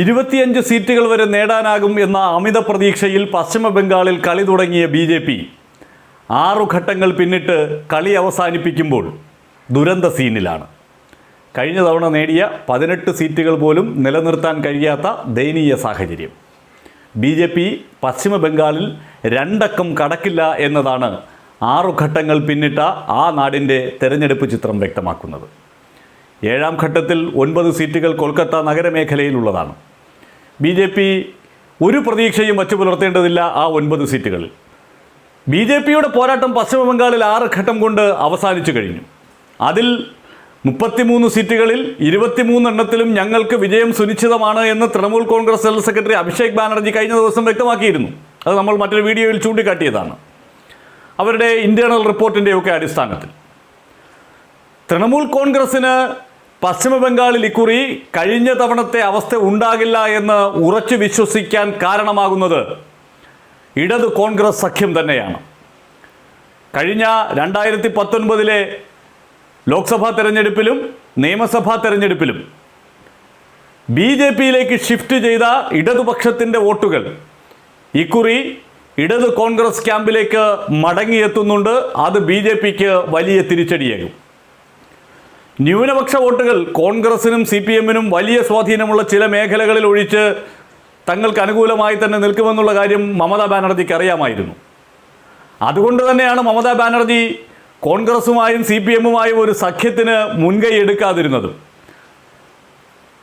ഇരുപത്തിയഞ്ച് സീറ്റുകൾ വരെ നേടാനാകും എന്ന അമിത പ്രതീക്ഷയിൽ പശ്ചിമ ബംഗാളിൽ കളി തുടങ്ങിയ ബി ജെ പി. ആറു ഘട്ടങ്ങൾ പിന്നിട്ട് കളി അവസാനിപ്പിക്കുമ്പോൾ ദുരന്ത സീനിലാണ്. കഴിഞ്ഞ തവണ നേടിയ പതിനെട്ട് സീറ്റുകൾ പോലും നിലനിർത്താൻ കഴിയാത്ത ദയനീയ സാഹചര്യം. ബി ജെ പി പശ്ചിമ ബംഗാളിൽ രണ്ടക്കം കടക്കില്ല എന്നതാണ് ആറു ഘട്ടങ്ങൾ പിന്നിട്ട ആ നാടിന്റെ തെരഞ്ഞെടുപ്പ് ചിത്രം വ്യക്തമാക്കുന്നത്. ഏഴാം ഘട്ടത്തിൽ ഒൻപത് സീറ്റുകൾ കൊൽക്കത്ത നഗരമേഖലയിലുള്ളതാണ്. ബി ജെ പി ഒരു പ്രതീക്ഷയും വച്ചു പുലർത്തേണ്ടതില്ല ആ ഒൻപത് സീറ്റുകളിൽ. ബി ജെ പിയുടെ പോരാട്ടം പശ്ചിമബംഗാളിൽ ആറ് ഘട്ടം കൊണ്ട് അവസാനിച്ചു കഴിഞ്ഞു. അതിൽ മുപ്പത്തിമൂന്ന് സീറ്റുകളിൽ ഇരുപത്തിമൂന്നെണ്ണത്തിലും ഞങ്ങൾക്ക് വിജയം സുനിശ്ചിതമാണ് എന്ന് തൃണമൂൽ കോൺഗ്രസ് ജനറൽ സെക്രട്ടറി അഭിഷേക് ബാനർജി കഴിഞ്ഞ ദിവസം വ്യക്തമാക്കിയിരുന്നു. അത് നമ്മൾ മറ്റൊരു വീഡിയോയിൽ ചൂണ്ടിക്കാട്ടിയതാണ്. അവരുടെ ഇന്റേർണൽ റിപ്പോർട്ടിന്റെയൊക്കെ അടിസ്ഥാനത്തിൽ. തൃണമൂൽ കോൺഗ്രസ്സിന് പശ്ചിമ ബംഗാളിൽ ഇക്കുറി കഴിഞ്ഞ തവണത്തെ അവസ്ഥ ഉണ്ടാകില്ല എന്ന് ഉറച്ചു വിശ്വസിക്കാൻ കാരണമാകുന്നത് ഇടത് കോൺഗ്രസ് സഖ്യം തന്നെയാണ്. കഴിഞ്ഞ രണ്ടായിരത്തി പത്തൊൻപതിലെ ലോക്സഭാ തെരഞ്ഞെടുപ്പിലും നിയമസഭാ തെരഞ്ഞെടുപ്പിലും ബി ജെ പിയിലേക്ക് ഷിഫ്റ്റ് ചെയ്ത ഇടതുപക്ഷത്തിന്റെ വോട്ടുകൾ ഇക്കുറി ഇടത് കോൺഗ്രസ് ക്യാമ്പിലേക്ക് മടങ്ങിയെത്തുന്നുണ്ട്. അത് ബി ജെ പിക്ക് വലിയ തിരിച്ചടിയാകും. ന്യൂനപക്ഷ വോട്ടുകൾ കോൺഗ്രസിനും സി പി എമ്മിനും വലിയ സ്വാധീനമുള്ള ചില മേഖലകളിൽ ഒഴിച്ച് തങ്ങൾക്ക് അനുകൂലമായി തന്നെ നിൽക്കുമെന്നുള്ള കാര്യം മമതാ ബാനർജിക്ക് അറിയാമായിരുന്നു. അതുകൊണ്ട് തന്നെയാണ് മമതാ ബാനർജി കോൺഗ്രസുമായും സി പി എമ്മുമായും ഒരു സഖ്യത്തിന് മുൻകൈ എടുക്കാതിരുന്നത്.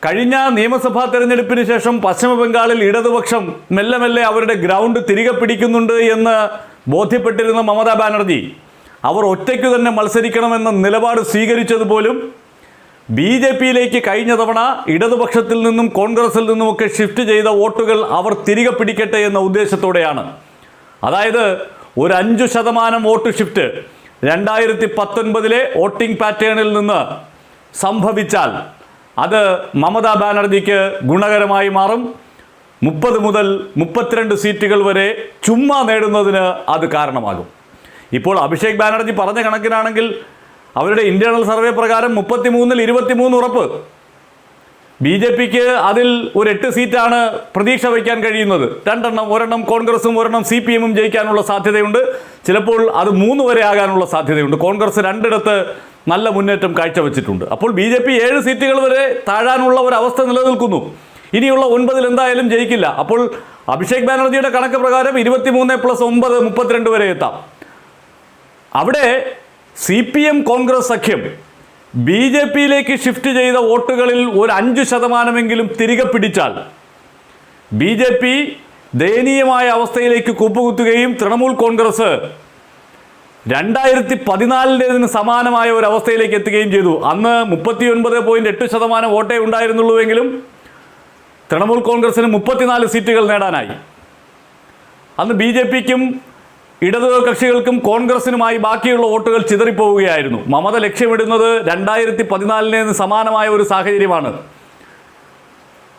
കഴിഞ്ഞ നിയമസഭാ തെരഞ്ഞെടുപ്പിന് ശേഷം പശ്ചിമബംഗാളിൽ ഇടതുപക്ഷം മെല്ലെ മെല്ലെ അവരുടെ ഗ്രൗണ്ട് തിരികെ പിടിക്കുന്നുണ്ട് എന്ന് ബോധ്യപ്പെട്ടിരുന്ന മമതാ ബാനർജി അവർ ഒറ്റയ്ക്ക് തന്നെ മത്സരിക്കണമെന്ന നിലപാട് സ്വീകരിച്ചത് പോലും ബി ജെ പിയിലേക്ക് കഴിഞ്ഞ തവണ ഇടതുപക്ഷത്തിൽ നിന്നും കോൺഗ്രസിൽ നിന്നുമൊക്കെ ഷിഫ്റ്റ് ചെയ്ത വോട്ടുകൾ അവർ തിരികെ പിടിക്കട്ടെ എന്ന ഉദ്ദേശത്തോടെയാണ്. അതായത് ഒരു അഞ്ചു ശതമാനം വോട്ട് ഷിഫ്റ്റ് രണ്ടായിരത്തി പത്തൊൻപതിലെ വോട്ടിംഗ് പാറ്റേണിൽ നിന്ന് സംഭവിച്ചാൽ അത് മമതാ ബാനർജിക്ക് ഗുണകരമായി മാറും. മുപ്പത് മുതൽ മുപ്പത്തിരണ്ട് സീറ്റുകൾ വരെ ചുമ്മാ നേടുന്നതിന് അത് കാരണമാകും. ഇപ്പോൾ അഭിഷേക് ബാനർജി പറഞ്ഞ കണക്കിനാണെങ്കിൽ അവരുടെ ഇന്റേണൽ സർവേ പ്രകാരം മുപ്പത്തിമൂന്നിൽ ഇരുപത്തിമൂന്ന് ഉറപ്പ്. ബി ജെ പിക്ക് അതിൽ ഒരു എട്ട് സീറ്റാണ് പ്രതീക്ഷ വയ്ക്കാൻ കഴിയുന്നത്. രണ്ടെണ്ണം ഒരെണ്ണം കോൺഗ്രസും ഒരെണ്ണം സി പി എമ്മും ജയിക്കാനുള്ള സാധ്യതയുണ്ട്. ചിലപ്പോൾ അത് മൂന്ന് വരെ ആകാനുള്ള സാധ്യതയുണ്ട്. കോൺഗ്രസ് രണ്ടിടത്ത് നല്ല മുന്നേറ്റം കാഴ്ചവെച്ചിട്ടുണ്ട്. അപ്പോൾ ബി ജെ പി ഏഴ് സീറ്റുകൾ വരെ താഴാനുള്ള ഒരു അവസ്ഥ നിലനിൽക്കുന്നു. ഇനിയുള്ള ഒൻപതിൽ എന്തായാലും ജയിക്കില്ല. അപ്പോൾ അഭിഷേക് ബാനർജിയുടെ കണക്ക് പ്രകാരം ഇരുപത്തിമൂന്ന് പ്ലസ് ഒമ്പത് മുപ്പത്തിരണ്ട് വരെ എത്താം. അവിടെ സി പി എം കോൺഗ്രസ് സഖ്യം ബി ജെ പിയിലേക്ക് ഷിഫ്റ്റ് ചെയ്ത വോട്ടുകളിൽ ഒരു അഞ്ച് ശതമാനമെങ്കിലും തിരികെ പിടിച്ചാൽ ബി ജെ പി ദയനീയമായ അവസ്ഥയിലേക്ക് കൂപ്പുകുത്തുകയും തൃണമൂൽ കോൺഗ്രസ് രണ്ടായിരത്തി പതിനാലിന്റെതിന് സമാനമായ ഒരു അവസ്ഥയിലേക്ക് എത്തുകയും ചെയ്തു. അന്ന് മുപ്പത്തി ഒൻപത് പോയിന്റ് എട്ട് ശതമാനം വോട്ടേ ഉണ്ടായിരുന്നുള്ളൂവെങ്കിലും തൃണമൂൽ കോൺഗ്രസിന് മുപ്പത്തിനാല് സീറ്റുകൾ നേടാനായി. അന്ന് ബി ജെ പിക്കും ഇടതു കക്ഷികൾക്കും കോൺഗ്രസിനുമായി ബാക്കിയുള്ള വോട്ടുകൾ ചിതറിപ്പോവുകയായിരുന്നു. മമത ലക്ഷ്യമിടുന്നത് രണ്ടായിരത്തി പതിനാലിന് സമാനമായ ഒരു സാഹചര്യമാണ്.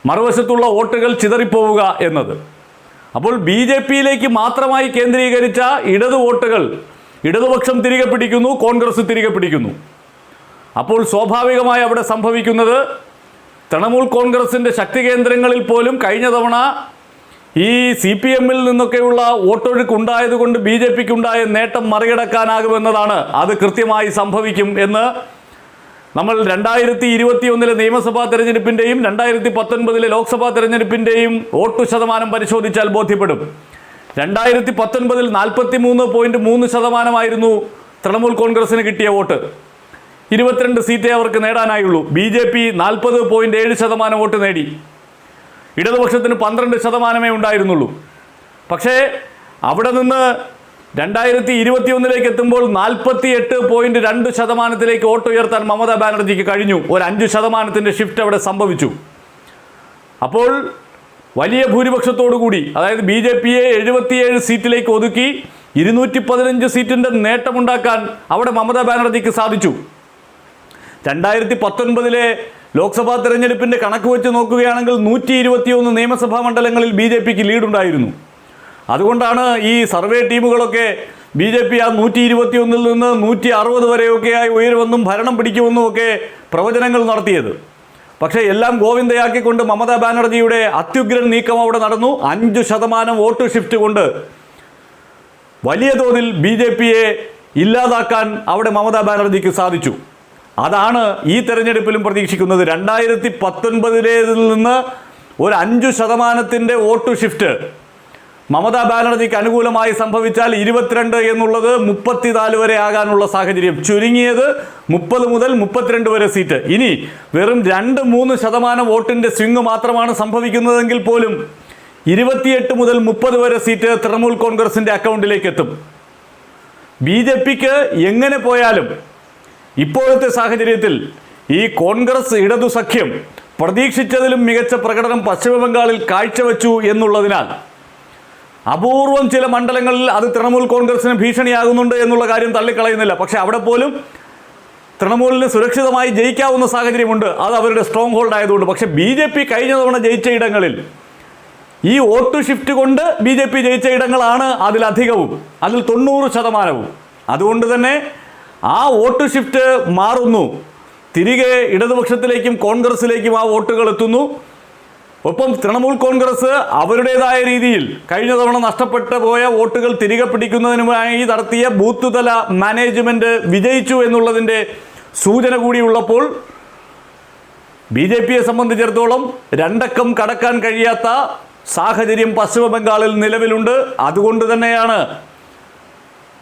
മറുവശത്തുള്ള വോട്ടുകൾ ചിതറിപ്പോവുക എന്നത്. അപ്പോൾ ബി ജെ പിയിലേക്ക് മാത്രമായി കേന്ദ്രീകരിച്ച ഇടതു വോട്ടുകൾ ഇടതുപക്ഷം തിരികെ പിടിക്കുന്നു കോൺഗ്രസ് തിരികെ പിടിക്കുന്നു. അപ്പോൾ സ്വാഭാവികമായി അവിടെ സംഭവിക്കുന്നത് തൃണമൂൽ കോൺഗ്രസിന്റെ ശക്തി കേന്ദ്രങ്ങളിൽ പോലും കഴിഞ്ഞ തവണ ഈ സി പി എമ്മിൽ നിന്നൊക്കെയുള്ള വോട്ടൊഴുക്ക് ഉണ്ടായതുകൊണ്ട് ബി ജെ പിക്ക് ഉണ്ടായ നേട്ടം മറികടക്കാനാകുമെന്നതാണ് അത് കൃത്യമായി സംഭവിക്കും എന്ന് നമ്മൾ രണ്ടായിരത്തി ഇരുപത്തി ഒന്നിലെ നിയമസഭാ തെരഞ്ഞെടുപ്പിന്റെയും രണ്ടായിരത്തി പത്തൊൻപതിലെ ലോക്സഭാ തെരഞ്ഞെടുപ്പിന്റെയും വോട്ടു ശതമാനം പരിശോധിച്ചാൽ ബോധ്യപ്പെടും. രണ്ടായിരത്തി പത്തൊൻപതിൽ നാൽപ്പത്തി മൂന്ന് പോയിന്റ് മൂന്ന് ശതമാനമായിരുന്നു തൃണമൂൽ കോൺഗ്രസിന് കിട്ടിയ വോട്ട്. ഇരുപത്തിരണ്ട് സീറ്റേ അവർക്ക് നേടാനായുള്ളൂ. ബി ജെ പി നാൽപ്പത് പോയിന്റ് ഏഴ് ശതമാനം വോട്ട് നേടി. ഇടതുപക്ഷത്തിന് പന്ത്രണ്ട് ശതമാനമേ ഉണ്ടായിരുന്നുള്ളൂ. പക്ഷേ അവിടെ നിന്ന് രണ്ടായിരത്തി ഇരുപത്തി ഒന്നിലേക്ക് എത്തുമ്പോൾ നാൽപ്പത്തി എട്ട് പോയിന്റ് രണ്ട് ശതമാനത്തിലേക്ക് വോട്ട് ഉയർത്താൻ മമതാ ബാനർജിക്ക് കഴിഞ്ഞു. ഒരു അഞ്ച് ശതമാനത്തിന്റെ ഷിഫ്റ്റ് അവിടെ സംഭവിച്ചു. അപ്പോൾ വലിയ ഭൂരിപക്ഷത്തോടു കൂടി അതായത് ബി ജെ പിയെ എഴുപത്തിയേഴ് സീറ്റിലേക്ക് ഒതുക്കി ഇരുന്നൂറ്റി പതിനഞ്ച് സീറ്റിന്റെ നേട്ടമുണ്ടാക്കാൻ അവിടെ മമതാ ബാനർജിക്ക് സാധിച്ചു. രണ്ടായിരത്തി പത്തൊൻപതിലെ ലോക്സഭാ തെരഞ്ഞെടുപ്പിന്റെ കണക്ക് വെച്ച് നോക്കുകയാണെങ്കിൽ നൂറ്റി ഇരുപത്തിയൊന്ന് നിയമസഭാ മണ്ഡലങ്ങളിൽ ബി ജെ പിക്ക് ലീഡുണ്ടായിരുന്നു. അതുകൊണ്ടാണ് ഈ സർവേ ടീമുകളൊക്കെ ബി ജെ പി ആ നൂറ്റി ഇരുപത്തിയൊന്നിൽ നിന്ന് നൂറ്റി അറുപത് വരെയൊക്കെയായി ഉയരുമെന്നും ഭരണം പിടിക്കുമെന്നും ഒക്കെ പ്രവചനങ്ങൾ നടത്തിയത്. പക്ഷേ എല്ലാം ഗോവിന്ദയാക്കിക്കൊണ്ട് മമതാ ബാനർജിയുടെ അത്യുഗ്രൻ നീക്കം അവിടെ നടന്നു. അഞ്ചു ശതമാനം വോട്ട് ഷിഫ്റ്റ് കൊണ്ട് വലിയ തോതിൽ ബി ജെ പിയെ ഇല്ലാതാക്കാൻ അവിടെ മമതാ ബാനർജിക്ക് സാധിച്ചു. അതാണ് ഈ തെരഞ്ഞെടുപ്പിലും പ്രതീക്ഷിക്കുന്നത്. രണ്ടായിരത്തി പത്തൊൻപതിലേതിൽ നിന്ന് ഒരു അഞ്ചു ശതമാനത്തിന്റെ വോട്ട് ഷിഫ്റ്റ് മമതാ ബാനർജിക്ക് അനുകൂലമായി സംഭവിച്ചാൽ ഇരുപത്തിരണ്ട് എന്നുള്ളത് മുപ്പത്തിനാല് വരെ ആകാനുള്ള സാഹചര്യം. ചുരുങ്ങിയത് മുപ്പത് മുതൽ മുപ്പത്തിരണ്ട് വരെ സീറ്റ് ഇനി വെറും രണ്ട് മൂന്ന് ശതമാനം വോട്ടിന്റെ സ്വിങ് മാത്രമാണ് സംഭവിക്കുന്നതെങ്കിൽ പോലും ഇരുപത്തിയെട്ട് മുതൽ മുപ്പത് വരെ സീറ്റ് തൃണമൂൽ കോൺഗ്രസിന്റെ അക്കൗണ്ടിലേക്ക് എത്തും. ബി ജെ പിക്ക് എങ്ങനെ പോയാലും ഇപ്പോഴത്തെ സാഹചര്യത്തിൽ ഈ കോൺഗ്രസ് ഇടതു സഖ്യം പ്രതീക്ഷിച്ചതിലും മികച്ച പ്രകടനം പശ്ചിമബംഗാളിൽ കാഴ്ചവെച്ചു എന്നുള്ളതിനാൽ അപൂർവം ചില മണ്ഡലങ്ങളിൽ അത് തൃണമൂൽ കോൺഗ്രസിന് ഭീഷണിയാകുന്നുണ്ട് എന്നുള്ള കാര്യം തള്ളിക്കളയുന്നില്ല. പക്ഷെ അവിടെ പോലും തൃണമൂലിന് സുരക്ഷിതമായി ജയിക്കാവുന്ന സാഹചര്യമുണ്ട്. അത് അവരുടെ സ്ട്രോങ് ഹോൾഡ് ആയതുകൊണ്ട്. പക്ഷെ ബി ജെ പി കഴിഞ്ഞ തവണ ജയിച്ച ഇടങ്ങളിൽ ഈ വോട്ട് ഷിഫ്റ്റ് കൊണ്ട് ബി ജെ പി ജയിച്ച ഇടങ്ങളാണ് അതിലധികവും. അതിൽ തൊണ്ണൂറ് ശതമാനവും. അതുകൊണ്ട് തന്നെ ആ വോട്ട് ഷിഫ്റ്റ് മാറുന്നു. തിരികെ ഇടതുപക്ഷത്തിലേക്കും കോൺഗ്രസിലേക്കും ആ വോട്ടുകൾ എത്തുന്നു. ഒപ്പം തൃണമൂൽ കോൺഗ്രസ് അവരുടേതായ രീതിയിൽ കഴിഞ്ഞ തവണ നഷ്ടപ്പെട്ടു പോയ വോട്ടുകൾ തിരികെ പിടിക്കുന്നതിനുമായി നടത്തിയ ബൂത്ത് തല മാനേജ്മെന്റ് വിജയിച്ചു എന്നുള്ളതിന്റെ സൂചന കൂടിയുള്ളപ്പോൾ ബി ജെ പിയെ സംബന്ധിച്ചിടത്തോളം രണ്ടക്കം കടക്കാൻ കഴിയാത്ത സാഹചര്യം പശ്ചിമ ബംഗാളിൽ നിലവിലുണ്ട്. അതുകൊണ്ട് തന്നെയാണ്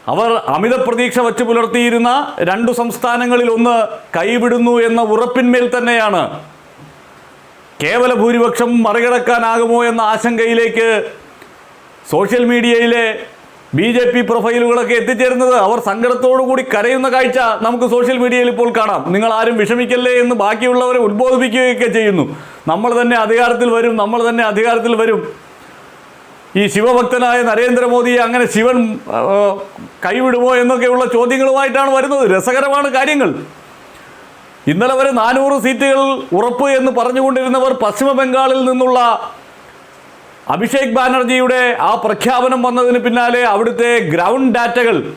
അവർ അമിത പ്രതീക്ഷ വച്ചു പുലർത്തിയിരുന്ന രണ്ടു സംസ്ഥാനങ്ങളിൽ ഒന്ന് കൈവിടുന്നു എന്ന ഉറപ്പിന്മേൽ തന്നെയാണ്. കേവല ഭൂരിപക്ഷം മറികടക്കാനാകുമോ എന്ന ആശങ്കയിലേക്ക് സോഷ്യൽ മീഡിയയിലെ ബി ജെ പി പ്രൊഫൈലുകളൊക്കെ എത്തിച്ചേരുന്നത്. അവർ സങ്കടത്തോടു കൂടി കരയുന്ന കാഴ്ച നമുക്ക് സോഷ്യൽ മീഡിയയിൽ ഇപ്പോൾ കാണാം. നിങ്ങൾ ആരും വിഷമിക്കല്ലേ എന്ന് ബാക്കിയുള്ളവരെ ഉദ്ബോധിപ്പിക്കുകയൊക്കെ ചെയ്യുന്നു. നമ്മൾ തന്നെ അധികാരത്തിൽ വരും നമ്മൾ തന്നെ അധികാരത്തിൽ വരും. ഈ ശിവഭക്തനായ നരേന്ദ്രമോദിയെ അങ്ങനെ ശിവൻ കൈവിടുമോ എന്നൊക്കെയുള്ള ചോദ്യങ്ങളുമായിട്ടാണ് വരുന്നത്. രസകരമാണ് കാര്യങ്ങൾ. ഇന്നലെ വരെ നാനൂറ് സീറ്റുകൾ ഉറപ്പ് എന്ന് പറഞ്ഞുകൊണ്ടിരുന്നവർ പശ്ചിമ ബംഗാളിൽ നിന്നുള്ള അഭിഷേക് ബാനർജിയുടെ ആ പ്രഖ്യാപനം വന്നതിന് പിന്നാലെ അവിടുത്തെ ഗ്രൗണ്ട് ഡാറ്റകൾ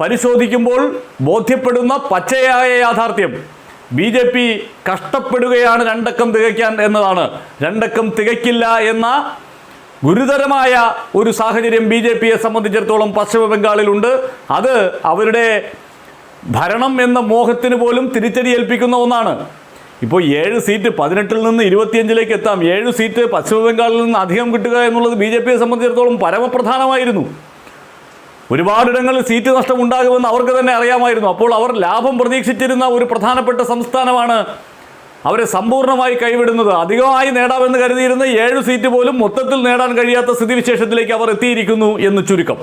പരിശോധിക്കുമ്പോൾ ബോധ്യപ്പെടുന്ന പച്ചയായ യാഥാർത്ഥ്യം. ബി ജെ പി കഷ്ടപ്പെടുകയാണ് രണ്ടക്കം തികയ്ക്കാൻ എന്നതാണ്. രണ്ടക്കം തികയ്ക്കില്ല എന്ന ഗുരുതരമായ ഒരു സാഹചര്യം ബി ജെ പിയെ സംബന്ധിച്ചിടത്തോളം പശ്ചിമ ബംഗാളിലുണ്ട്. അത് അവരുടെ ഭരണം എന്ന മോഹത്തിന് പോലും തിരിച്ചടി ഏൽപ്പിക്കുന്ന ഒന്നാണ്. ഇപ്പോൾ ഏഴ് സീറ്റ് പതിനെട്ടിൽ നിന്ന് ഇരുപത്തിയഞ്ചിലേക്ക് എത്താം. ഏഴ് സീറ്റ് പശ്ചിമ ബംഗാളിൽ നിന്ന് അധികം കിട്ടുക എന്നുള്ളത് ബി ജെ പിയെ സംബന്ധിച്ചിടത്തോളം പരമപ്രധാനമായിരുന്നു. ഒരുപാടിടങ്ങളിൽ സീറ്റ് നഷ്ടം ഉണ്ടാകുമെന്ന് അവർക്ക് തന്നെ അറിയാമായിരുന്നു. അപ്പോൾ അവർ ലാഭം പ്രതീക്ഷിച്ചിരുന്ന ഒരു പ്രധാനപ്പെട്ട സംസ്ഥാനമാണ് അവരെ സമ്പൂർണമായി കൈവിടുന്നത് അധികമായി നേടാമെന്ന് കരുതിയിരുന്ന ഏഴ് സീറ്റ് പോലും മൊത്തത്തിൽ നേടാൻ കഴിയാത്ത സ്ഥിതിവിശേഷത്തിലേക്ക് അവർ എത്തിയിരിക്കുന്നു എന്ന് ചുരുക്കം.